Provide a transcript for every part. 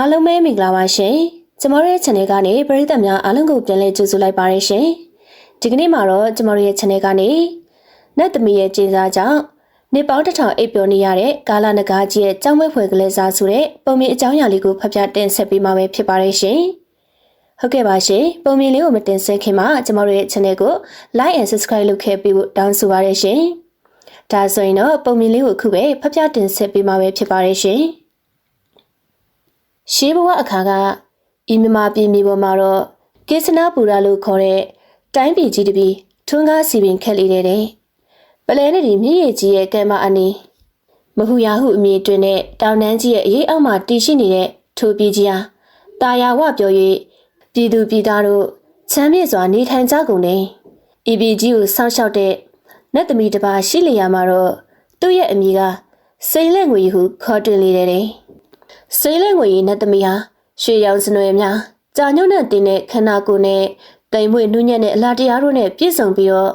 အားလုံးပဲမင်္ဂလာပါရှင်ကျမတို့ရဲ့ channel ကနေပရိသတ်များအားလုံးကိုပြန်လည်ကြိုဆိုလိုက်ပါရရှင်ဒီကနေ့မှာတော့ကျမတို့ရဲ့ channel ကနေနတ်သမီးရဲ့ကျင်းစားကြောင့်နေပေါင်းတစ်ထောင်အိပ်ပျော်နေရတဲ့ကာလာနဂါကြီးရဲ့ကြောင်းဝဲဖွယ်ကလေးစားဆိုတဲ့ပုံမြင်အကြောင်းအရာလေးကိုဖတ်ပြတင်ဆက်ပေးမှာပဲဖြစ်ပါရရှင်ဟုတ်ကဲ့ပါရှင်ပုံမြင်လေးကိုမတင်ဆက်ခင်မှာကျမတို့ရဲ့ channel ကို like and subscribe လုပ်ခဲ့ပြီးတောင်းဆိုပါရရှင်ဒါဆိုရင်တော့ပုံမြင်လေးကိုအခုပဲဖတ်ပြတင်ဆက်ပေးမှာပဲဖြစ်ပါရရှင် ရှေးဘဝအခါကဤမြမပြည်မြေပေါ်မှာတော့ကေစနာပူရာလို့ခေါ်တဲ့တိုင်းပြည်ကြီးတစ်ပြည်ထွန်းကားစီပင်ခက်လေတဲ့တဲ့ပလဲနဲ့ဒီမြည်ရည်ကြီးရဲ့ကံမအနီမဟူယာဟုအမည်တွင်တဲ့တောင်တန်းကြီးရဲ့အရေးအောက်မှာတည်ရှိနေတဲ့ထိုပြည်ကြီးဟာတာယာဝပြော၍ပြည်သူပြည်သားတို့ချမ်းမြေ့စွာနေထိုင်ကြကုန်တယ်ဤပြည်ကြီးကိုစောင့်ရှောက်တဲ့နတ်သမီးတစ်ပါးရှိလျာမှာတော့သူ့ရဲ့အမည်ကစိန်လက်ငွေဟုခေါ်တွင်လေတဲ့ စိန်လက်ငွေနတ်သမီးဟာရွှေရောင်စနွယ်များကြာညွန့်နဲ့တင်တဲ့ခန္ဓာကိုယ်နဲ့တိမ်မွေနှူးညံ့တဲ့အလားတရားတို့နဲ့ပြည့်စုံပြီးတော့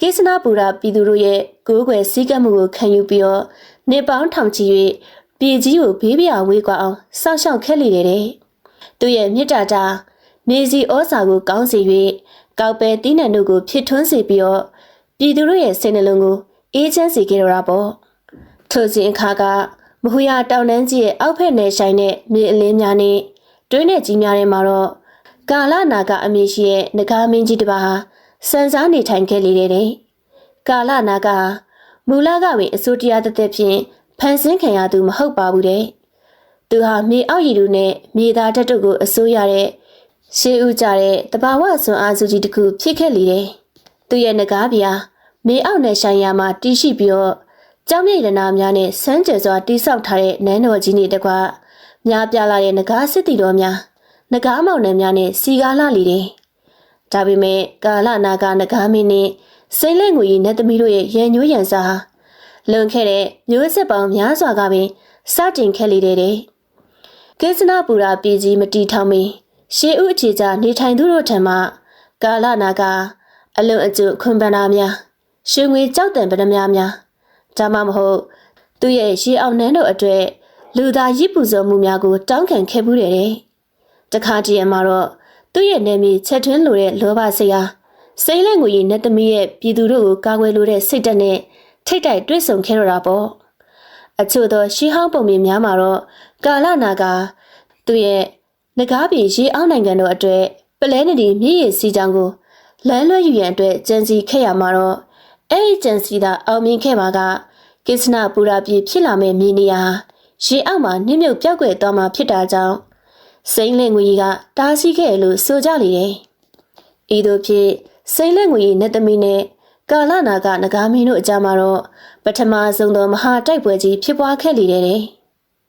ကိစ္စနာပူရာပြည်သူတို့ရဲ့ကိုးကွယ်စည်းကပ်မှုကိုခံယူပြီးတော့နေပေါင်းထောင်ချီ၍ပြည်ကြီးကိုဘေးပြာဝေးကွာအောင်စောင့်ရှောက်ခဲ့လေတဲ့သူရဲ့မြစ်တာတာနေစီဩစာကိုကောင်းစေ၍ကောက်ပဲတီးနှံတို့ကိုဖြစ်ထွန်းစေပြီးတော့ပြည်သူတို့ရဲ့စိတ်နှလုံးကိုအေးချမ်းစေခဲ့တော့တာပေါ့ထိုစဉ်အခါက မဟူယာတောင်တန်းကြီးရဲ့အောက်ဖက်နယ်ဆိုင်တဲ့မြေအလင်းများနဲ့တွင်းနဲ့ကြီးများထဲမှာတော့ကာလနာကအမည်ရှိတဲ့နဂါမင်းကြီးတစ်ပါးဟာစံစားနေထိုင်ခဲ့လေတဲ့။ကာလနာကမူလကပင်အစိုးတရားတသက်ဖြင့်ဖန်ဆင်းခံရသူမဟုတ်ပါဘူးတဲ့။သူဟာမြေအောက်ရည်သူနဲ့မြေသားဓာတ်တို့ကိုအစိုးရတဲ့ရှေးဥကြတဲ့တဘာဝဆွန်အားစုကြီးတစ်ခုဖြစ်ခဲ့လေတယ်။သူရဲ့ငကားပြာမြေအောက်နယ်ဆိုင်ရာမှာတီးရှိပြီးတော့ ကျောင်းမြိတ်ရနာများနဲ့ဆန်းကျယ်စွာတိဆောက်ထားတဲ့နန်းတော်ကြီးနေတကွများပြလာတဲ့ငကားစစ်တီတော်များငကားမောင်နှံများနဲ့စီကားလာလီတယ်။ဒါပေမဲ့ကာလနာကငကားမင်းနဲ့စိမ့်လက်ငွေနတ်သမီးတို့ရဲ့ရန်ညိုးရန်စာလွန်ခဲ့တဲ့မျိုးဆက်ပေါင်းများစွာကပင်စတင်ခဲ့လေတဲ့။ကိစ္စနာပူရာပြည်ကြီးမတီထောင်မီရှေးဥအခြေချနေထိုင်သူတို့ထံမှကာလနာကအလွန်အကျွခွန်ပန္နာများရွှေငွေကြောက်တံပဒများများ ဒါမှမဟုတ်သူရဲ့ရေအောင်နှန်းတို့အတွက်လူသားရစ်ပူဇော်မှုများကိုတောင်းခံခဲ့မှုတဲ့တခါတည်းမှာတော့သူ့ရဲ့နေမီချက်ထွင်းလိုတဲ့လောဘစိတ်အားစိမ့်လက်ငွေနဲ့သမီးရဲ့ပြည်သူတို့ကိုကာကွယ်လိုတဲ့စိတ်ဓာတ်နဲ့ထိတ်တိုက်တွဲဆုံခဲ့ရတာပေါ့အချို့သောရှီဟောင်းပုံမြင်များမှာတော့ကာလနာကသူ့ရဲ့ငကားပြည်ရေအောင်နိုင်ငံတို့အတွက်ပလဲနဒီမြည်ရည်စီကြောင်ကိုလမ်းလွှဲယူရန်အတွက်ကြံစီခဲ့ရမှာတော့ အဲ့ဒီကြံစီတာအောင်မြင်ခဲ့ပါကကိစ္စနာပူရာပြည်ဖြစ်လာမဲ့မြေနေရာရေအောက်မှာနှိမ့်မြုပ်ပြောက်ွယ်သွားမှာဖြစ်တာကြောင့်စိမ့်လက်ငွေကြီးကတားဆီးခဲ့လို့ဆိုကြလေတယ်။ဤသို့ဖြစ်စိမ့်လက်ငွေကြီးနဲ့သမီးနဲ့ကာလနာကငကားမင်းတို့အကြမှာတော့ပထမဆုံးသောမဟာတိုက်ပွဲကြီးဖြစ်ပွားခဲ့လေတဲ့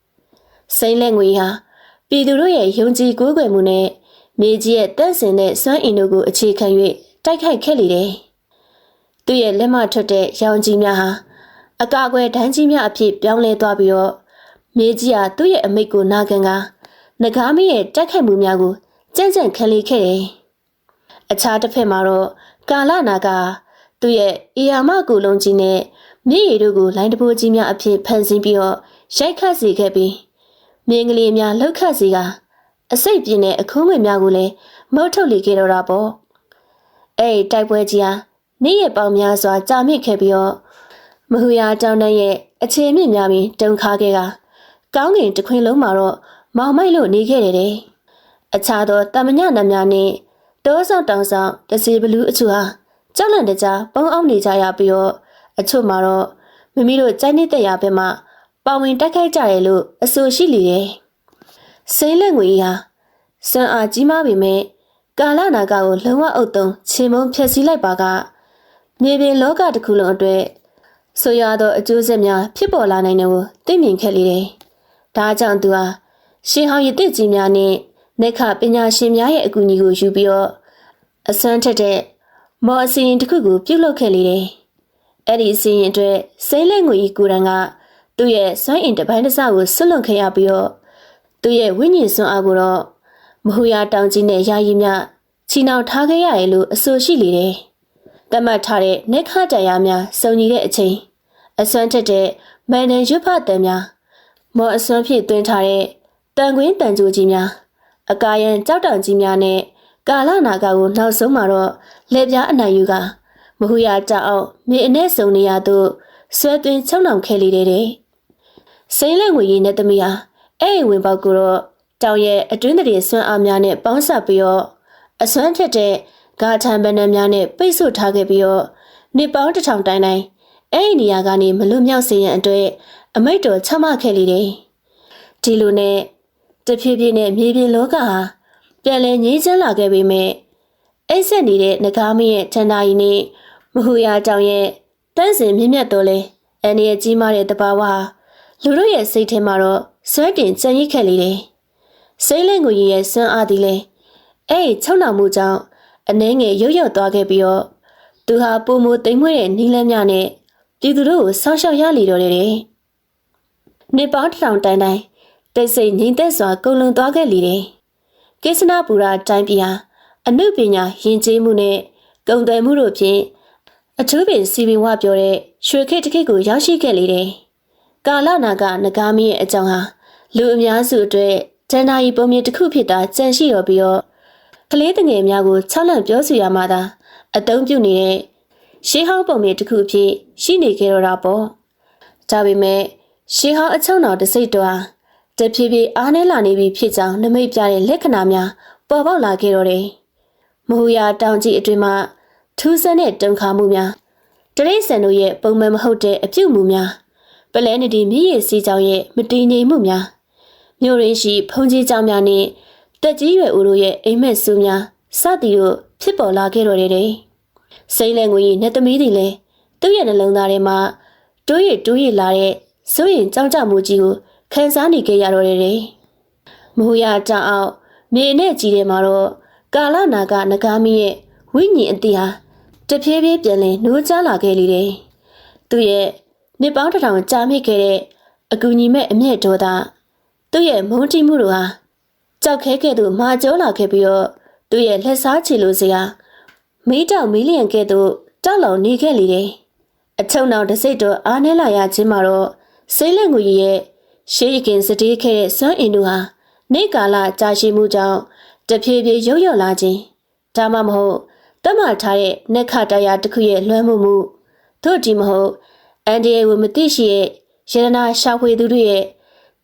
။စိမ့်လက်ငွေဟာပြည်သူတို့ရဲ့ယုံကြည်ကိုးကွယ်မှုနဲ့မြေကြီးရဲ့တန့်စင်တဲ့စွမ်းအင်တို့ကိုအခြေခံ၍တိုက်ခိုက်ခဲ့လေတယ်။ သူ့ရဲ့လက်မထွက်တဲ့ရောင်ကြီးများဟာအကာအကွယ်ဒန်းကြီးများအဖြစ်ပြောင်းလဲသွားပြီးတော့မြေကြီးဟာသူ့ရဲ့အမိတ်ကိုနာခံကငကားမရဲ့တက်ခတ်မှုများကိုကြံ့ကြံ့ခံလေခဲ့တယ်။အခြားတစ်ဖက်မှာတော့ကာလနာကသူ့ရဲ့အီယာမကူလုံးကြီးနဲ့မြေရည်တို့ကိုလိုင်းတပိုးကြီးများအဖြစ်ဖန်ဆင်းပြီးတော့ရိုက်ခတ်စေခဲ့ပြီးမြင်းကလေးများလှုပ်ခတ်စေကအစိတ်ပြင်းတဲ့အခုံးငွေများကိုလည်းမုတ်ထုတ်လေခဲ့တော့တာပေါ့။အဲ့တိုက်ပွဲကြီးဟာ နေ့ရက်ပေါင်းများစွာကြာမြင့်ခဲ့ပြီးတော့မဟူယာတောင်တန်းရဲ့အခြေမြင့်များပြီးတုံခါခဲ့ကကောင်းကင်တခွင်လုံးမှာတော့မောင်မိုက်လို့နေခဲ့တယ်တဲ့။အခြားသောတမညနတ်များနဲ့တောဆောင်တောင်ဆောင်တစီဘလူးအချို့ဟာကြောက်လန့်တကြားပုံအောင်နေကြရပြီးတော့အချို့မှာတော့မိမိတို့ကြိုက်နေတဲ့ရဘက်မှပါဝင်တက်ခိုက်ကြတယ်လို့အဆိုရှိလေတယ်။စိမ့်လက်ငွေဟာစွမ်းအားကြီးမားပေမဲ့ကာလနာကကိုလုံးဝအုပ်သုံးခြေမုံဖျက်ဆီးလိုက်ပါက မြေပြင်လောကတစ်ခုလုံးအတွက်ဆိုရသောအကျိုးဆက်များဖြစ်ပေါ်လာနိုင်တယ်ကိုသိမြင်ခဲ့လေတယ်။ဒါကြောင့်သူဟာရှင်ဟောင်ရည်တစ်ကြီးများနဲ့နေခပညာရှင်များရဲ့အကူအညီကိုယူပြီးတော့အစွမ်းထက်တဲ့မော်အစီရင်တစ်ခုကိုပြုလုပ်ခဲ့လေတယ်။အဲ့ဒီအစီရင်အတွက်စိမ့်လက်ငွေကြီးကိုရန်ကသူ့ရဲ့စွမ်းအင်တစ်ပိုင်းတစ်စကိုဆွလွန်ခဲ့ရပြီးတော့သူ့ရဲ့ဝိညာဉ်စွမ်းအားကိုတော့မဟူယာတောင်ကြီးနဲ့ယာယီမြချီနှောင်ထားခဲ့ရတယ်လို့အဆိုရှိလေတယ်။ တတ်မှတ်ထားတဲ့နေခတရားများစုံညီတဲ့အချိန်အစွမ်းထက်တဲ့မန်ဒန်ရွတ်ဖတ်တံများမော်အစွမ်းဖြစ်တွင်ထားတဲ့တန်ကွင်းတန်ကြိုကြီးများအကာယံကြောက်တောင်ကြီးများနဲ့ကာလနာကကိုနောက်ဆုံးမှာတော့လက်ပြားအနိုင်ယူကမဟူရကြောက်အောင်မြေအနဲ့စုံနေရသို့ဆွဲသွင်းချုံနှောင်ခဲလေးတဲ့စိမ့်လက်ငွေရည်နဲ့သမီးဟာအဲ့ဒီဝင်ပေါက်ကိုတော့တောင်ရဲ့အတွင်းတရေဆွမ်းအားများနဲ့ပေါင်းစပ်ပြီးတော့အစွမ်းထက်တဲ့ ဂါထံပန်းနှများနဲ့ပိတ်ဆို့ထားခဲ့ပြီးတော့နှစ်ပေါင်းတစ်ထောင်တိုင်းတိုင်းအဲ့ဒီနေရာကနေမလွတ်မြောက်စေရန်အတွက်အမိတ်တော်ချမှတ်ခဲ့လေတယ်ဒီလိုနဲ့တဖြည်းဖြည်းနဲ့မြေပြင်လောကဟာပြန်လည်ငြိမ်းချမ်းလာခဲ့ပေမဲ့အိတ်ဆက်နေတဲ့ငကားမင်းရဲ့တန်တာကြီးနဲ့မဟူရာကြောင့်ရဲ့တန်းစင်မြင့်မြတ်တော်လဲအန်ရဲ့ကြီးမားတဲ့တဘာဝဟာလူတို့ရဲ့စိတ်ထဲမှာတော့ဆွဲတင်ကြံ့ရစ်ခဲ့လေတယ်စိတ်လန့်ကိုရဲ့ဆွမ်းအားသည်လဲအဲ့ဒီချုံနှောင်မှုကြောင့် အနှဲငယ်ရုတ်ရုတ်သွားခဲ့ပြီးတော့သူဟာပုံမတိမ်မွေးတဲ့နီးလန်းများနဲ့ပြည်သူတို့ကိုဆောက်ရှောက်ရလီတော်တယ်။နေပေါင်းတစ်ထောင်တိုင်တိုင်တိတ်ဆိတ်ငြိမ်သက်စွာကုံလုံသွားခဲ့လေတယ်။ကိစ္စနာပူရာတိုင်းပြည်ဟာအနုပညာယဉ်ကျေးမှုနဲ့ဂုံတယ်မှုတို့ဖြင့်အထူးပင်စီပင်ဝပြောတဲ့ရွှေခေတ်တစ်ခေတ်ကိုရောက်ရှိခဲ့လေတယ်။ကာလနာကနဂါမီရဲ့အကြောင်းဟာလူအများစုအတွက်တန်တာရီပုံမြင်တစ်ခုဖြစ်တာကြန့်ရှိတော်ပြီးတော့ ကလေးတငယ်များကိုချောက်လန့်ပြောဆိုရမှသာအတုံးပြုနေတဲ့ရှေးဟောင်းပုံမြင်တစ်ခုအဖြစ်ရှိနေကြတော့တာပေါ့။ဒါပေမဲ့ရှေးဟောင်းအချုံတော်တစ်စိတ်တော်တဖြည်းဖြည်းအားနည်းလာနေပြီဖြစ်ကြောင်းနမိတ်ပြတဲ့လက္ခဏာများပေါ်ပေါက်လာခဲ့တော့တယ်။မဟူယာတောင်ကြီးအတွင်မှထူးဆန်းတဲ့တုံခါမှုများတရိတ်ဆန်တို့ရဲ့ပုံမှန်မဟုတ်တဲ့အပြုတ်မှုများပလဲနေတီမြည်ရည်စီကြောင်ရဲ့မတည်ငြိမ်မှုများမြို့ရင်းရှိဖုန်ကြီးကြောင်များနဲ့ တက်ကြီးရွယ်ဦးတို့ရဲ့အိမ်မက်စုများစသည်တို့ဖြစ်ပေါ်လာခဲ့တော့တယ်။စိမ့်လက်ငွေကြီးနဲ့သမီးတွေလည်းသူ့ရဲ့နှလုံးသားထဲမှာတိုးရတိုးရလာတဲ့စိုးရင်ကြောက်ကြမှုကြီးကိုခံစားနေကြရတော့တယ်။မဟူရကြောင်အောင်မြေနဲ့ကြီးထဲမှာတော့ကာလနာကနဂါမီရဲ့ဝိညာဉ်အတိဟာတဖြည်းဖြည်းပြန်လည်နှိုးချလာခဲ့လေတယ်။သူ့ရဲ့နှစ်ပေါင်းတစ်ထောင်ကြာမြင့်ခဲ့တဲ့အကူညီမဲ့အမျက်ဒေါသသူ့ရဲ့မုန်းတိမှုတို့ဟာ ကြောက်ခဲကဲ့သို့မာကျောလာခဲ့ပြီးတော့သူ့ရဲ့လက်စားချီလိုစရာမီးတောင်မီးလျံကဲ့သို့တောက်လောင်နေခဲ့လေတယ်။အချုံနောက်တစ်စိတ်တော့အားနည်းလာရခြင်းမှာတော့စိမ့်လက်ငွေရဲ့ရှေးရခင်စတေးခဲ့တဲ့စွမ်းအင်တို့ဟာနေကာလကြာရှည်မှုကြောင့်တဖြည်းဖြည်းရုပ်ရော်လာခြင်းဒါမှမဟုတ်တတ်မှတ်ထားတဲ့နက်ခတရားတစ်ခုရဲ့လွှမ်းမိုးမှုတို့ဒီမဟုတ်အန်ဒီယေကိုမသိရှိရဲ့ရတနာရှာဖွေသူတို့ရဲ့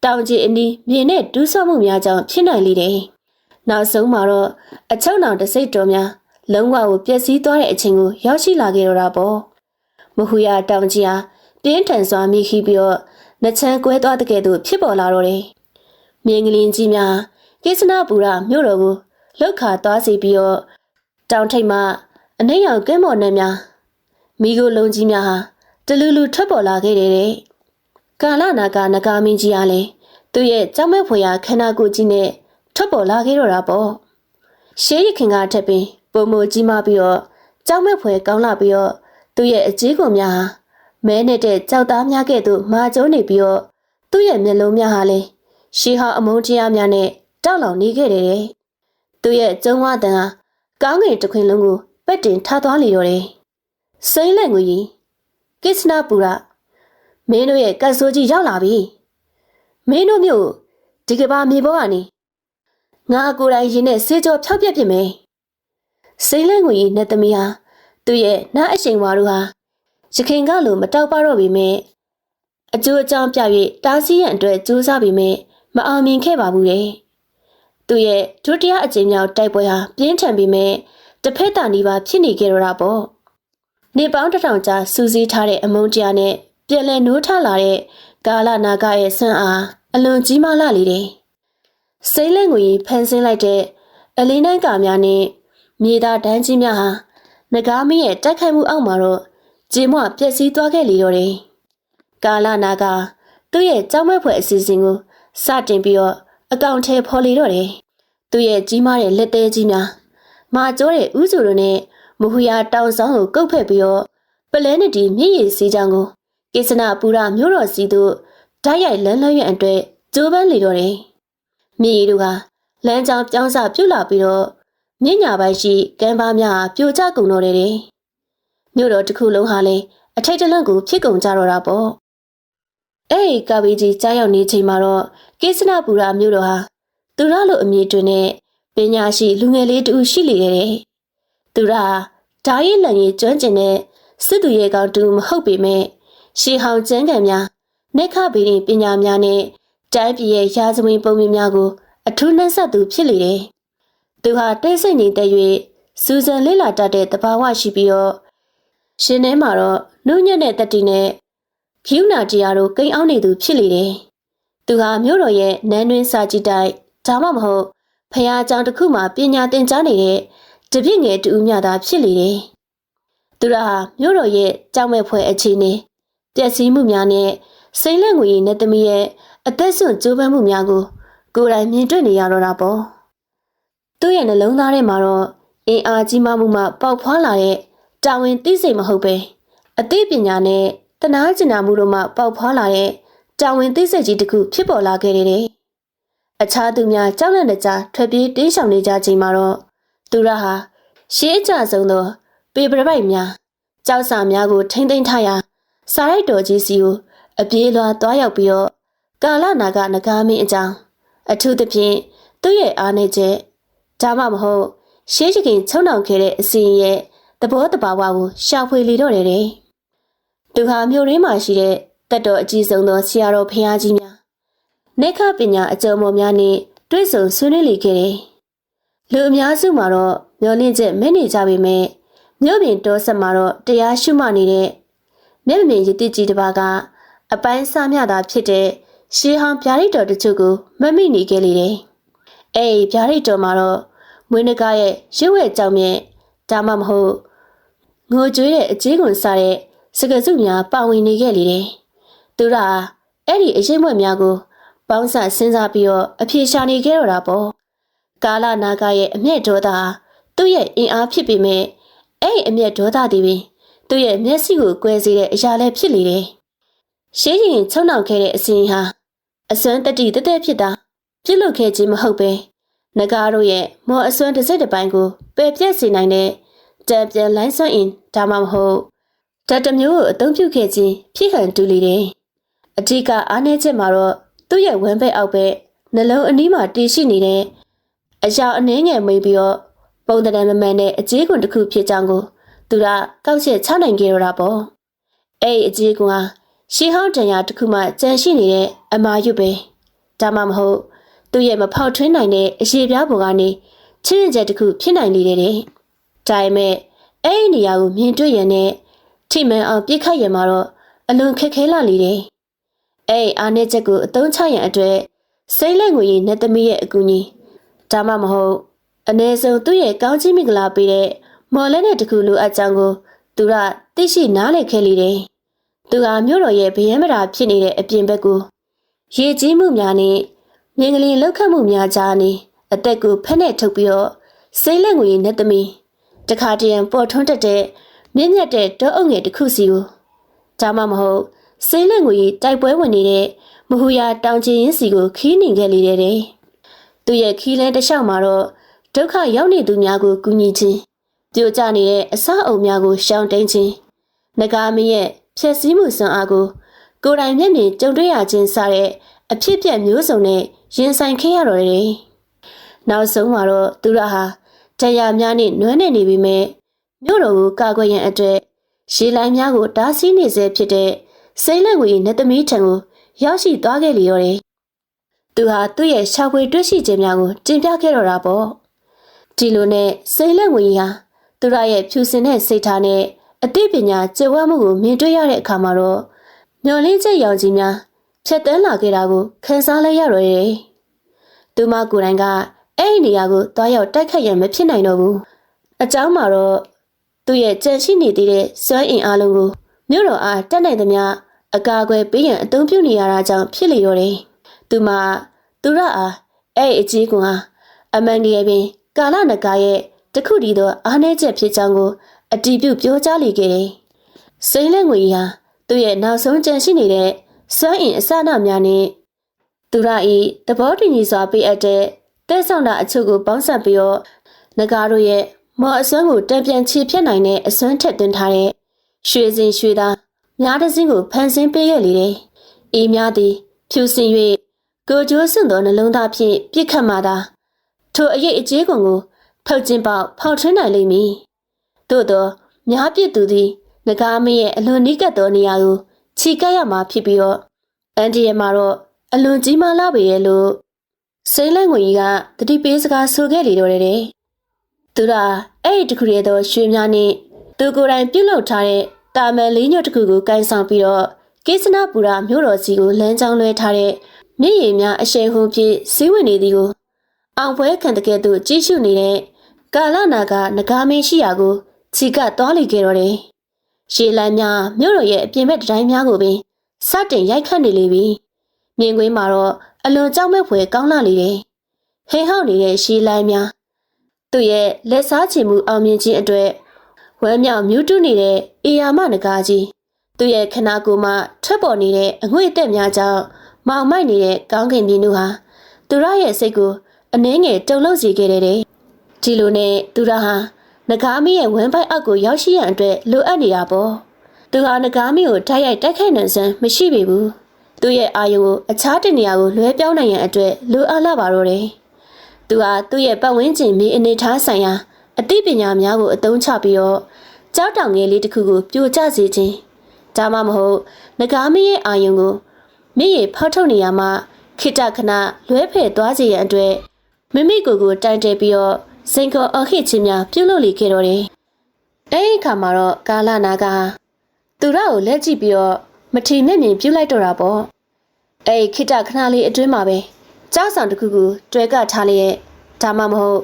တောင်ကြီးအနီးမြေနဲ့ဒူးဆော့မှုများကြောင့်ဖြစ်နိုင်လေတယ်။နောက်ဆုံးမှာတော့အချုံနောင်တစိတ်တော်များလုံးဝကိုပျက်စီးသွားတဲ့အချိန်ကိုရောက်ရှိလာခဲ့တော့တာပေါ့။မဟူရတောင်ကြီးဟာပြင်းထန်စွာမိခိပြီးတော့နှချမ်းကွဲသွားတဲ့ကဲ့သို့ဖြစ်ပေါ်လာတော့တယ်။မြင်းကလေးကြီးများကိစ္စနာပူရမြို့တော်ကိုလှုပ်ခါသွားစီပြီးတော့တောင်ထိပ်မှအနှိမ့်ရောင်ကင်းမော်နှံများမိကိုလုံးကြီးများဟာတလူလူထွက်ပေါ်လာခဲ့တယ်တဲ့။ ကာလနာကနဂါမင်းကြီးအားလည်းသူ့ရဲ့ကြောက်မဲ့ဖွယ်ရာခန္ဓာကိုယ်ကြီးနဲ့ထွက်ပေါ်လာခဲ့တော့တာပေါ့။ရှေးရခင်ကထက်ပင်ပုံမကြီးမပြီးတော့ကြောက်မဲ့ဖွယ်ကောင်းလာပြီးတော့သူ့ရဲ့အကြီးကုန်များဟာမဲနေတဲ့ကြောက်သားများကဲ့သို့မာကျုံးနေပြီးတော့သူ့ရဲ့မျက်လုံးများဟာလည်းရှေးဟောင်းအမုန်းတရားများနဲ့တောက်လောင်နေခဲ့တယ်တဲ့။သူ့ရဲ့ကျုံဝတန်ဟာကောင်းကင်တစ်ခွင်လုံးကိုပက်တင်ထားသွားလေတော့တယ်။စိမ့်လက်ငွေကြီးကိစ္စနာပူရ မင်းတို့ရဲ့ကတ်ဆိုးကြီးရောက်လာပြီ။မင်းတို့မျိုးဒီကဘာမြေပေါ်ကနေငါအကိုယ်တိုင်ရင်နဲ့ဆေးကြောဖြောက်ပြက်ပြင်မယ်။စိမ့်လက်ငွေကြီးနဲ့သမီးဟာသူ့ရဲ့နားအရှိန်ဝါတို့ဟာရခင်ကလိုမတောက်ပတော့ပေမဲ့အကျိုးအကြောင်းပြ၍တားဆီးရန်အတွက်ကြိုးစားပေမဲ့မအောင်မြင်ခဲ့ပါဘူးလေ။သူရဲ့ဒုတိယအကြိမ်မြောက်တိုက်ပွဲဟာပြင်းထန်ပေမဲ့တစ်ဖက်တာနီးပါဖြစ်နေကြတော့တာပေါ့။နေပေါင်းတစ်ထောင်ကြာစူးစီးထားတဲ့အမုန်းတရားနဲ့ ပြန်လည်နိုးထလာတဲ့ကာလနာဂရဲ့ဆွမ်းအားအလွန်ကြီးမားလာလေတယ်။စိမ့်လက်ငွေဖန်ဆင်းလိုက်တဲ့အလင်းတိုင်းကာများနဲ့မြေသားတန်းကြီးများဟာငကားမင်းရဲ့တိုက်ခိုက်မှုအောက်မှာတော့ဂျေမွပျက်စီးသွားခဲ့လေတော့တယ်။ကာလနာကသူ့ရဲ့ကြောက်မဲ့ဖွယ်အစီအစဉ်ကိုစတင်ပြီးတော့အကောင့်ထဲဖော်လေတော့တယ်။သူ့ရဲ့ကြီးမားတဲ့လက်သေးကြီးများမာကျိုးတဲ့ဥစုတို့နဲ့မဟူယာတောင်ဆောင်ကိုကုတ်ဖက်ပြီးတော့ပလဲနတီမြည်ရည်စီးကြောင်းကို ကိစ္စနာပူရမြို့တော်စီတို့ဓာတ်ရိုက်လန်းလန်းရွံ့အတွက်ကျိုးပန်းလေတော့တယ်။မြည်ရည်တို့ကလမ်းကြောင်းပြောင်းစပြုတ်လာပြီးတော့မြင့်ညာပိုင်းရှိကမ်းပါးများပြိုကျကုန်တော့တယ်။မြို့တော်တစ်ခုလုံးဟာလည်းအထိတ်တလန့်ကိုဖြစ်ကုန်ကြတော့တာပေါ့။အဲ့ဒီကာဘီကြီးကြားရောက်နေချိန်မှာတော့ကိစ္စနာပူရာမြို့တော်ဟာသူရလိုအမည်တွင်နဲ့ပညာရှိလူငယ်လေးတူရှိလေတဲ့သူရဟာဓာရီလန်ကြီးကျွမ်းကျင်တဲ့စစ်သူရဲကောင်းတူမဟုတ်ပေမဲ့ ရှီဟောင်ကျန်းကန်များနေခဗီရင်ပညာများနဲ့တိုင်းပြည်ရဲ့ရာဇဝင်ပုံမြင်များကို အထူးနှံ့ဆက်သူဖြစ်လေတယ်။သူဟာတိတ်ဆိတ်နေတဲ့၍စူဇန်လေးလာတတ်တဲ့တဘာဝရှိပြီးတော့ရှင်ထဲမှာတော့နှုတ်ညက်တဲ့တက်တီနဲ့ခီးနာတရားတို့ကိန်းအောင်နေသူဖြစ်လေတယ်။သူဟာမြို့တော်ရဲ့နန်းတွင်းစာကြည့်တိုက်ဒါမှမဟုတ်ဖះအကြောင်တစ်ခုမှပညာသင်ကြားနေတဲ့တပြည့်ငယ်တူဦးမြသာဖြစ်လေတယ်။သူဟာမြို့တော်ရဲ့ကြောက်မဲ့ဖွယ်အခြေအနေ ပျက်စီးမှုများနဲ့စိမ့်လက်ငွေနဲ့တမီးရဲ့အသက်ဆွကြိုးပမ်းမှုများကိုကိုယ်တိုင်မြင်တွေ့နေရတော့တာပေါ့။သူ့ရဲ့နှလုံးသားထဲမှာတော့အင်အားကြီးမားမှုမှပေါက်ဖွာလာတဲ့တာဝန်သိစိတ်မဟုတ်ပဲအသိပညာနဲ့တနာကျင်နာမှုတို့မှပေါက်ဖွာလာတဲ့တာဝန်သိစိတ်ကြီးတစ်ခုဖြစ်ပေါ်လာခဲ့တယ်။အခြားသူများကြောက်လန့်တဲ့ကြားထွက်ပြေးတေးရှောင်နေကြချိန်မှာတော့သူရဟာရှေးအကြဆုံးသောပေပရပိုက်များကြောက်စာများကိုထိမ့်သိမ်းထားရာ စာရိုက်တော်ကြီးစီကိုအပြေးလွှာသွားရောက်ပြီးတော့ကာလနာကနဂါမင်းအကြောင်းအထူးသဖြင့်သူ့ရဲ့အားနေချက်ဒါမှမဟုတ်ရှေးချခင်ချုံနှောင်ခဲ့တဲ့အစီရင်ရဲ့သဘောတဘာဝကိုရှာဖွေလေတော့တယ်တဲ့သူဟာမြို့ရင်းမှာရှိတဲ့တက်တော်အကြီးဆုံးသောဆရာတော်ဖခင်ကြီးများနေခပညာအကျုံးမော်များနဲ့တွေ့ဆုံဆွေးနွေးလေခဲ့တယ်လူအများစုမှာတော့မျောလင့်ချက်မဲ့နေကြပေမဲ့မြို့ပြင်တောဆက်မှာတော့တရားရှုမှနေတဲ့ မျက်မြင်ရည်တည်ကြီးတစ်ပါးကအပိုင်းစားမြတာဖြစ်တဲ့ရှေးဟောင်းဗျာဒိတ်တော်တချို့ကိုမမိနေခဲ့လေတယ်။အဲဒီဗျာဒိတ်တော်မှာတော့မွေးနဂါရဲ့ရွှေဝဲကြောင်မြင့်ဒါမှမဟုတ်ငိုကြွေးတဲ့အကြီးကွန်စားတဲ့စကစုများပါဝင်နေခဲ့လေတယ်။သူကအဲ့ဒီအရေးမွက်များကိုပေါင်းစပ်စဉ်းစားပြီးတော့အဖြေရှာနေခဲ့တော့တာပေါ့။ကာလနာဂရဲ့အမျက်ဒေါသသူ့ရဲ့အင်အားဖြစ်ပေမဲ့အဲ့ဒီအမျက်ဒေါသတွေပင် သူ့ရဲ့မျက်စိကိုကွဲစေတဲ့အရာလည်းဖြစ်လေတယ်။ရှေးရင်ချုံနှောင်ခဲ့တဲ့အစဉ်ဟာအစွမ်းတတိတသက်ဖြစ်တာပြုလုပ်ခဲ့ခြင်းမဟုတ်ပဲနဂါတို့ရဲ့မော်အစွမ်းတစ်စိတ်တစ်ပိုင်းကိုပယ်ပြက်စေနိုင်တဲ့တံပြန်လိုင်းစွမ်းအင်ဒါမှမဟုတ်ဓာတ်တစ်မျိုးကိုအသုံးပြုခဲ့ခြင်းဖြစ်ဟန်တူလေတယ်။အထက်ကအားနည်းချက်မှာတော့သူ့ရဲ့ဝမ်းဘက်အောက်ဘက်နှလုံးအနီးမှာတည်ရှိနေတဲ့အရာအနှင်းငယ်မေးပြီးတော့ပုံတံမမှန်တဲ့အကြေးကွန်တစ်ခုဖြစ်ကြောင်းကို သူကကောက်ချက်ချနိုင်ခဲ့တော့တာပေါ့။အဲ့ဒီအကြေးကွန်ဟာရှေးဟောင်းတန်ရာတစ်ခုမှကြန့်ရှိနေတဲ့အမာရွတ်ပဲဒါမှမဟုတ်သူ့ရဲ့မဖောက်ထွင်းနိုင်တဲ့အရေးပြားပေါ်ကနေချစ်ရင်ချက်တစ်ခုဖြစ်နိုင်လေတဲ့ဒါပေမဲ့အဲ့ဒီနေရာကိုမြင်တွေ့ရတဲ့ထိမှန်အောင်ပြစ်ခတ်ရမှာတော့အလွန်ခက်ခဲလာလေတယ်အဲ့အာနေချက်ကိုအသုံးချရန်အတွက်စိတ်လက်ငွေရည်နဲ့သမီးရဲ့အကူအညီဒါမှမဟုတ်အ ਨੇ ဆုံးသူ့ရဲ့ကောင်းချီးမင်္ဂလာပေးတဲ့ မော်လက်နဲ့တခုလိုအပ်ကြောင်းကိုသူကသိရှိနားလည်ခဲ့လေတယ်သူဟာမြို့တော်ရဲ့ဗယံမရာဖြစ်နေတဲ့အပြင်ဘက်ကိုရေကြီးမှုများနဲ့မြင်ကလေးလောက်ခတ်မှုများကြားနေအသက်ကိုဖက်နဲ့ထုတ်ပြီးတော့စိတ်လက်ငွေနဲ့သမီးတခါတရံပေါ်ထွန်းတက်တဲ့မြင့်မြတ်တဲ့တောအုပ်ငယ်တစ်ခုစီကိုဒါမှမဟုတ်စိတ်လက်ငွေတိုက်ပွဲဝင်နေတဲ့မဟူယာတောင်ကျင်းစီကိုခီးနေခဲ့လေတဲ့သူရဲ့ခီးလဲတစ်လျှောက်မှာတော့ဒုက္ခရောက်နေသူများကိုကူညီခြင်း ပြိုကျနေတဲ့အစအုံများကိုရှောင်တိန်ခြင်းငကားမရဲ့ဖြည့်ဆည်းမှုစွမ်းအားကိုကိုယ်တိုင်မျက်မြင်ကြုံတွေ့ရခြင်းစတဲ့အဖြစ်ပြက်မျိုးစုံနဲ့ရင်ဆိုင်ခဲ့ရတော့တယ်။နောက်ဆုံးမှာတော့သူရဟာတရားများနဲ့နွမ်းနေနေပြီမဲ့မြို့တော်ကိုကာကွယ်ရန်အတွက်ရေလိုင်းများကိုတားဆီးနေစေဖြစ်တဲ့စိမ့်လက်ငွေနဲ့သမီးထံကိုရောက်ရှိသွားခဲ့လေရောတယ်။သူဟာသူ့ရဲ့ရှာဖွေတွေ့ရှိခြင်းများကိုတင်ပြခဲ့တော့တာပေါ့။ဒီလိုနဲ့စိမ့်လက်ငွေဟာ သူရရဲ့ဖြူစင်တဲ့စိတ်ထားနဲ့အသိပညာကျေဝမှုကိုမြင်တွေ့ရတဲ့အခါမှာတော့မျော်လင့်ချက်ရောင်ကြီးများဖြတ်တန်းလာခဲ့တာကိုခန်းစားလိုက်ရတော့တယ်။သူမကိုယ်တိုင်ကအဲ့ဒီနေရာကိုသွားရောက်တိုက်ခတ်ရမဖြစ်နိုင်တော့ဘူး။အเจ้าမှာတော့သူ့ရဲ့ကြံရှိနေသေးတဲ့စွမ်းအင်အားလုံးကိုမြို့တော်အားတက်နိုင်သမျှအကာအကွယ်ပေးရန်အသုံးပြုနေရတာကြောင့်ဖြစ်လေတော့တယ်။သူမသူရအားအဲ့အကြီးကွန်ဟာအမန်ဒီရဲ့ပင်ကာလနဂါရဲ့ တခုတည်းသောအားနည်းချက်ဖြစ်ကြောင်းကိုအတီးပြုပြောကြားလေခဲ့တယ်။စိမ့်လက်ငွေဟာသူ့ရဲ့နောက်ဆုံးကြံရှိနေတဲ့စွမ်းအင်အစနာများနဲ့သူရဤသဘောတူညီစွာပေးအပ်တဲ့တဲ့ဆောင်တာအချို့ကိုပေါင်းစပ်ပြီးတော့ငကားတို့ရဲ့မော်အစွမ်းကိုတံပြန်ချေဖြတ်နိုင်တဲ့အစွမ်းထက်သွင်းထားတဲ့ရွှေစင်ရွှေသားများတစ်စင်းကိုဖန်ဆင်းပေးခဲ့လေတယ်။အေးများသည်ဖြူစင်၍ကိုကျိုးစွန့်သောနှလုံးသားဖြင့်ပြစ်ခတ်မှသာထိုအရေးအကျေးကုန်ကို ထုတ်ကျင်းပေါက်ဖောက်ထွင်းနိုင်လိမ့်မည်သို့သောများပြစ်သူသည်ငကားမရဲ့အလွန်နီးကပ်သောနေရာကိုခြိကပ်ရမှာဖြစ်ပြီးတော့အန်ဒီရဲ့မှာတော့အလွန်ကြီးမားလာပေရဲ့လို့စိမ့်လန့်ငွေကြီးကတတိပေးစကားဆိုခဲ့လေတော့တယ်တဲ့သူကအဲ့ဒီတခုရဲ့သောရွှေများနဲ့သူကိုယ်တိုင်ပြုတ်လောက်ထားတဲ့တာမန်လေးညွတ်တစ်ခုကိုကန်ဆောင်ပြီးတော့ကိစ္စနာပူရာမြို့တော်စီကိုလမ်းကြောင်းလွှဲထားတဲ့မြင့်ရည်များအရှိန်ဟုန်ဖြင့်စီးဝင်နေသည်ကို အောင်ပွဲခံတဲ့ကဲ့သို့ကြည့်ရှုနေတဲ့ကာလနာကငကားမင်းရှိရာကိုခြိကသွားလိခဲ့တော့တယ်။ရှေးလမ်းများမြို့တော်ရဲ့အပြင်ဘက်တိုင်းများကိုပင်စတင်ရိုက်ခတ်နေလေပြီ။မြင်ကွင်းမှာတော့အလွန်ကြောက်မဲ့ဖွယ်ကောင်းလာလေတယ်။ဟိဟောက်နေတဲ့ရှေးလမ်းများသူ့ရဲ့လက်စားချင်မှုအောင်မြင်ခြင်းအတွက်ဝမ်းမြောက်မြူးတူးနေတဲ့အေယာမနဂါကြီးသူ့ရဲ့ခနာကိုယ်မှထွက်ပေါ်နေတဲ့အငွေ့အသက်များကြောင့်မောင်မိုက်နေတဲ့ကောင်းကင်မြင်းတို့ဟာသူရရဲ့စိတ်ကို အနှဲငယ်တုန်လှုပ်စေခဲ့တဲ့ဒီလိုနဲ့သူရဟာနဂါမီရဲ့ဝမ်းပိုက်အောက်ကိုရောက်ရှိရန်အတွက်လိုအပ်နေတာပေါ့သူဟာနဂါမီကိုတိုက်ရိုက်တိုက်ခိုက်နိုင်စမ်းမရှိပေဘူးသူ့ရဲ့အာယုံကိုအခြားတနေရာကိုလွှဲပြောင်းနိုင်ရန်အတွက်လိုအပ်လာပါတော့တယ်သူဟာသူ့ရဲ့ပတ်ဝန်းကျင်မြေအနေထားဆိုင်ရာအသိပညာများကိုအသုံးချပြီးတော့ကြောက်တောင်ငယ်လေးတစ်ခုကိုပြိုကျစေခြင်းဒါမှမဟုတ်ငကားမရဲ့အာယုံကိုမိရဖောက်ထုတ်နေရမှာခိတခဏလွဲဖယ်သွားစေရန်အတွက် မိမိကိုယ်ကိုတိုင်တယ်ပြီးတော့စိန်ခေါ်အခစ်ချင်းများပြုတ်လို့လေခဲ့တော့တယ်။အဲဒီအခါမှာတော့ကာလနာကသူရကိုလက်ကြည့်ပြီးတော့မထီမဲ့မြင်ပြုတ်လိုက်တော့တာပေါ့။အဲဒီခိတခဏလေးအတွင်းမှာပဲကြောက်ဆောင်တစ်ခုကိုတွဲကထားလျက်ဒါမှမဟုတ်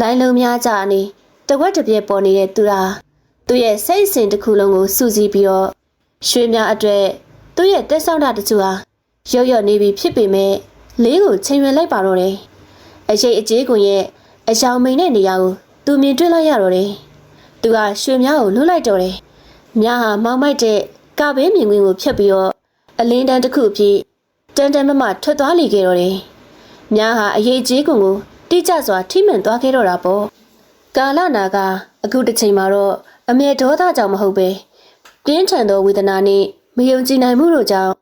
လိုင်းလုံးများကြအနေတဝက်တစ်ပြက်ပေါ်နေတဲ့သူရာသူ့ရဲ့စိတ်အစဉ်တစ်ခုလုံးကိုစူးစီးပြီးတော့ရွှေများအတွက်သူ့ရဲ့တက်ဆောင်တာတချို့ဟာရုပ်ရနေပြီဖြစ်ပေမဲ့လေးကိုချိန်ရွယ်လိုက်ပါတော့တယ်။ အရေးအကျေးကွန်ရဲ့အယောင်မိန်တဲ့နေရာကိုသူမြင်တွေ့လိုက်ရတော့တယ်။သူကရွှေများကိုလွတ်လိုက်တော့တယ်။မြားဟာမောင်းမိုက်တဲ့ကဘေးမြင်ကွင်းကိုဖြတ်ပြီးတော့အလင်းတန်းတစ်ခုအဖြစ်တန်တန်မမထွက်သွားလိခဲ့တော့တယ်။မြားဟာအရေးကြီးကွန်ကိုတိကျစွာထိမှန်သွားခဲ့တော့တာပေါ့။ကာလနာကအခုတစ်ချိန်မှာတော့အမေဒေါသကြောင့်မဟုတ်ပဲပြင်းထန်သောဝေဒနာနဲ့မယုံကြည်နိုင်မှုတို့ကြောင့်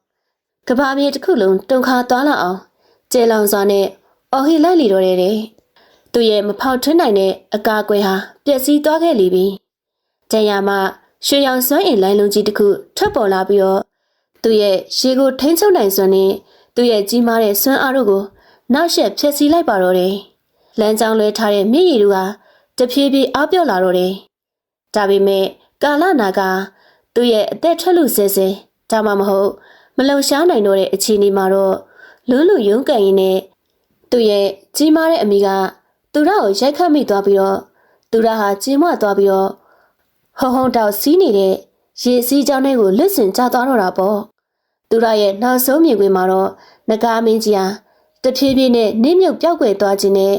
ကဘာမြေတစ်ခုလုံးတုန်ခါသွားလာအောင်ကျဲလောင်စွာနဲ့ အော်ဟီလိုက်လီတော့တယ်တဲ့သူရဲ့မဖောက်ထွင်းနိုင်တဲ့အကာအကွယ်ဟာပျက်စီးသွားခဲ့လိပြီ။ကျန်ရမှာရွှေရောင်စွမ်းအင်လိုင်းလုံးကြီးတစ်ခုထွက်ပေါ်လာပြီးတော့သူရဲ့ရေကိုထိန်းချုပ်နိုင်စွမ်းနဲ့သူရဲ့ကြီးမားတဲ့စွမ်းအားတို့ကိုနောက်ဆက်ဖျက်ဆီးလိုက်ပါတော့တယ်။လမ်းကြောင်းလွဲထားတဲ့မြည်ရည်တို့ဟာတဖြည်းဖြည်းအားပြော့လာတော့တယ်။ဒါပေမဲ့ကာလနာကသူ့ရဲ့အသက်ထွက်လူဆဲဆဲဒါမှမဟုတ်မလုံရှားနိုင်တော့တဲ့အခြေအနေမှာတော့လွန်းလူရုံးကန်ရင်နဲ့ သူ့ရဲ့ကြီးမားတဲ့အမိကသူရကိုရိုက်ခတ်မိသွားပြီးတော့သူရဟာကျင်းမသွားပြီးတော့ဟုံဟုံတောက်စီးနေတဲ့ရေစီးကြောင်းတွေကိုလစ်စင်ကျသွားတော့တာပေါ့သူရရဲ့နောက်ဆုံးမြင်ကွင်းမှာတော့နဂါမင်းကြီးဟာတဖြည်းဖြည်းနဲ့နှင်းမြုပ်ပြောက်ွယ်သွားခြင်းနဲ့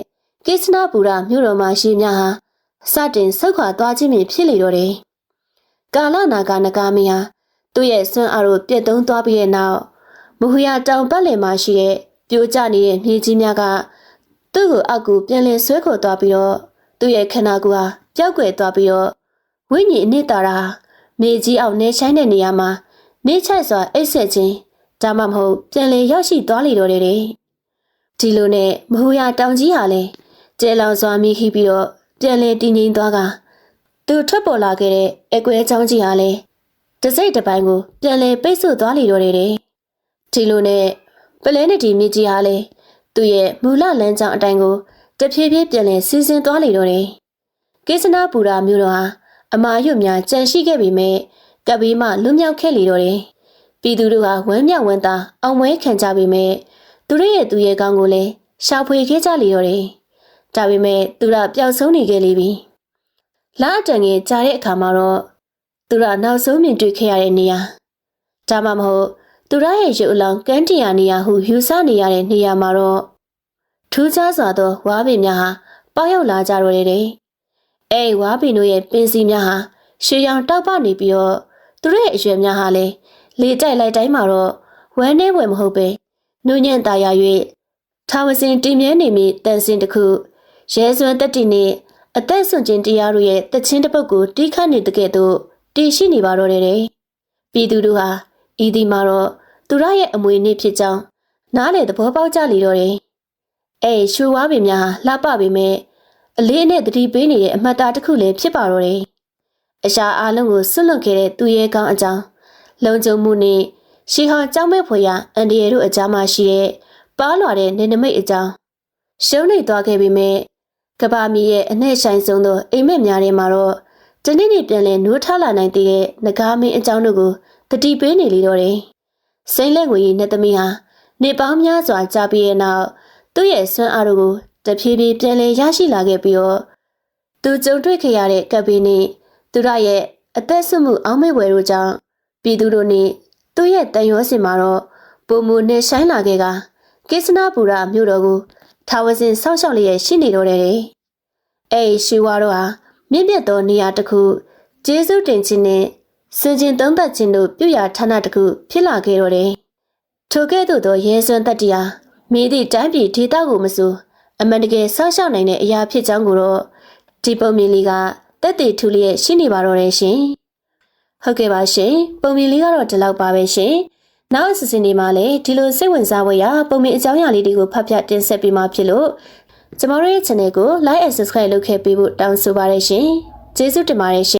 ကိစ္စနာပူရမြို့တော်မှာရှိများဟာစတင်ဆုတ်ခွာသွားခြင်းဖြစ်လေတော့တယ်ကာလနာကနဂါမင်းဟာသူ့ရဲ့စွန့်အားကိုပြတ်သုံးသွားပြီးတဲ့နောက်မဟူရတောင်ပတ်လည်မှာရှိတဲ့ ပြိုကျနေတဲ့မြေကြီးများကသူ့ကိုအောက်ကိုပြန်လည်ဆွဲခေါ်သွားပြီးတော့သူ့ရဲ့ခန္ဓာကိုယ်ဟာပျောက်ကွယ်သွားပြီးတော့ဝိညာဉ်အနှစ်သာရမြေကြီးအောင်နေဆိုင်တဲ့နေရာမှာနေချိုက်စွာအိတ်ဆက်ခြင်းဒါမှမဟုတ်ပြန်လည်ရောက်ရှိသွားလေတော့တယ်ဒီလိုနဲ့မဟူရတောင်ကြီးဟာလည်းကျဲလောင်စွာမိခိပြီးတော့ပြန်လည်တည်ငြိမ်သွားကသူထွက်ပေါ်လာခဲ့တဲ့အကွဲချောင်းကြီးဟာလည်းတစိတ်တစ်ပိုင်းကိုပြန်လည်ပိတ်ဆို့သွားလေတော့တယ်ဒီလိုနဲ့ ပလဲနတီမြကြီးဟာလည်းသူ့ရဲ့မူလလမ်းကြောင်းအတိုင်းကိုတဖြည်းဖြည်းပြန်လည်စီစဉ်သွားလေတော့တယ်ကိစ္စနာပူရာမျိုးတော်ဟာအမာရွတ်များကြံရှိခဲ့ပေမဲ့ကပ်ပြီးမှလွတ်မြောက်ခဲ့လေတော့တယ်ပြည်သူတို့ဟာဝမ်းမြောက်ဝမ်းသာအောင်ပွဲခံကြပေမဲ့သူတို့ရဲ့သူရဲ့ကောင်းကိုလည်းရှာဖွေခဲ့ကြလေတော့တယ်ဒါပေမဲ့သူကပျောက်ဆုံးနေခဲ့လေပြီလာအတန်ငယ်ကြားတဲ့အခါမှာတော့သူကနောက်ဆုံးမြင်တွေ့ခဲ့ရတဲ့နေရာဒါမှမဟုတ် သူရရဲ့ရုပ်အလောင်းကန်းတရာနေရာဟုယူဆနေရတဲ့နေရာမှာတော့ထူးခြားစွာသောဝါးပင်များဟာပေါရောက်လာကြတော့တယ်။အဲဝါးပင်တို့ရဲ့ပင်စီများဟာရှေးရောင်တောက်ပနေပြီးတော့သူတို့ရဲ့အရွယ်များဟာလည်းလေတိုက်လိုက်တိုင်းမှာတော့ဝမ်းနေဝယ်မဟုတ်ပဲနုညံ့ตาရ၍ထာဝစဉ်တည်မြဲနေမိတန်စင်တစ်ခုရဲစွမ်းတက်တီနဲ့အသက်ဆွန်ခြင်းတရားတို့ရဲ့တခြင်းတစ်ပုတ်ကိုတီးခတ်နေတဲ့ကဲ့သို့တည်ရှိနေပါတော့တယ်။ပြည်သူတို့ဟာ ဤဒီမှာတော့သူရရဲ့အမွေနေ့ဖြစ်ကြောင်းနားလေသဘောပေါက်ကြလီတော့တယ်အဲရွှေဝါးပင်များလှပပေမဲ့အလေးနဲ့တတိပေးနေတဲ့အမှတ်သားတစ်ခုလည်းဖြစ်ပါတော့တယ်အရှာအားလုံးကိုဆွတ်လွတ်ခဲ့တဲ့သူရဲ့ကောင်းအကြောင်းလုံခြုံမှုနဲ့ရှီဟာကြောင်းမဲ့ဖွယ်ရအန်ဒီရဲ့တို့အကြားမှာရှိတဲ့ပါလွာတဲ့နေနမိတ်အကြောင်းရှုံးနေသွားခဲ့ပေမဲ့ကဘာမီရဲ့အနဲ့ဆိုင်ဆုံးသောအိမ်မက်များထဲမှာတော့တနေ့နေ့ပြန်လဲနိုးထလာနိုင်သေးတဲ့ငကားမင်းအကြောင်းတို့ကို တတိပေးနေလေတော့တယ်။စိမ့်လက်ငွေနဲ့သမီးဟာနေပေါင်းများစွာကြာပြီးတဲ့နောက်သူ့ရဲ့ဆွမ်းအားတို့ကိုတဖြည်းဖြည်းပြန်လဲရရှိလာခဲ့ပြီးတော့သူကြုံတွေ့ခဲ့ရတဲ့ကပ်ပင်းနဲ့သူရရဲ့အသက်ဆုမှုအောင်းမေ့ဝယ်တို့ကြောင့်ပြည်သူတို့နဲ့သူ့ရဲ့တန်ရောစင်မှာတော့ပုံမူနဲ့ဆိုင်လာခဲ့ကကိစ္စနာပူရမြို့တော်ကိုထာဝစဉ်စောင့်ရှောက်လျက်ရှိနေတော့တယ်တဲ့။အဲ့ဒီရှိဝါတို့ဟာမြင့်မြတ်သောနေရာတစ်ခုကျေးဇူးတင်ခြင်းနဲ့ စင်ကျင်သုံးသက်ခြင်းတို့ပြုရာဌာနတစ်ခုဖြစ်လာခဲ့တော့တယ်။ထိုကဲ့သို့သောရဲစွမ်းတတ္တရားမိသည့်တိုင်းပြည်ဒေသကိုမဆိုအမှန်တကယ်စောင့်ရှောက်နိုင်တဲ့အရာဖြစ်ကြောင်းကိုတော့ဒီပုံမြင်လေးကတက်တည်ထူလျက်ရှိနေပါတော့တယ်ရှင်။ဟုတ်ကဲ့ပါရှင်။ပုံမြင်လေးကတော့ဒီလောက်ပါပဲရှင်။နောက်အစီအစဉ်ဒီမှာလည်းဒီလိုစိတ်ဝင်စားဖွယ်ရာပုံမြင်အကြောင်းအရာလေးတွေကိုဖတ်ပြတင်ဆက်ပေးမှာဖြစ်လို့ကျမတို့ရဲ့ channel ကို like and subscribe လုပ်ခဲ့ပေးဖို့တောင်းဆိုပါရရှင်။ကျေးဇူးတင်ပါတယ်ရှင်